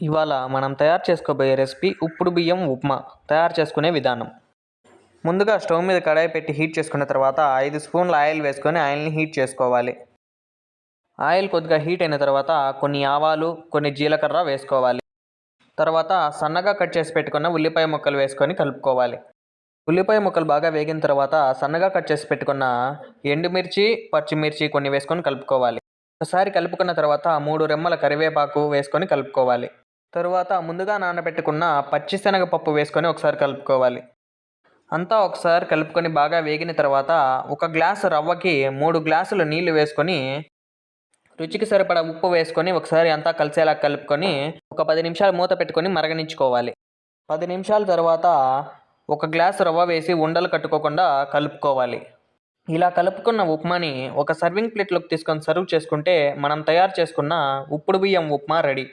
ఇవాళ మనం తయారు చేసుకోబోయే రెసిపీ ఉప్పుడు బియ్యం ఉప్మా తయారు చేసుకునే విధానం. ముందుగా స్టవ్ మీద కడాయి పెట్టి హీట్ చేసుకున్న తర్వాత ఐదు స్పూన్ల ఆయిల్ వేసుకొని ఆయిల్ని హీట్ చేసుకోవాలి. ఆయిల్ కొద్దిగా హీట్ అయిన తర్వాత కొన్ని ఆవాలు కొన్ని జీలకర్ర వేసుకోవాలి. తర్వాత సన్నగా కట్ చేసి పెట్టుకున్న ఉల్లిపాయ ముక్కలు వేసుకొని కలుపుకోవాలి. ఉల్లిపాయ ముక్కలు బాగా వేగిన తర్వాత సన్నగా కట్ చేసి పెట్టుకున్న ఎండుమిర్చి పచ్చిమిర్చి కొన్ని వేసుకొని కలుపుకోవాలి. ఒకసారి కలుపుకున్న తర్వాత మూడు రెమ్మల కరివేపాకు వేసుకొని కలుపుకోవాలి. తరువాత ముందుగా నానబెట్టుకున్న పచ్చిశనగపప్పు వేసుకొని ఒకసారి కలుపుకోవాలి. అంతా ఒకసారి కలుపుకొని బాగా వేగిన తర్వాత ఒక గ్లాసు రవ్వకి మూడు గ్లాసులు నీళ్ళు వేసుకొని రుచికి సరిపడా ఉప్పు వేసుకొని ఒకసారి అంతా కలిసేలా కలుపుకొని ఒక పది నిమిషాలు మూత పెట్టుకొని మరగనించుకోవాలి పది నిమిషాల తర్వాత ఒక గ్లాసు రవ్వ వేసి ఉండలు కట్టుకోకుండా కలుపుకోవాలి. ఇలా కలుపుకున్న ఉప్మాని ఒక సర్వింగ్ ప్లేట్లోకి తీసుకొని సర్వ్ చేసుకుంటే మనం తయారు చేసుకున్న ఉప్పుడు బియ్యం ఉప్మా రెడీ.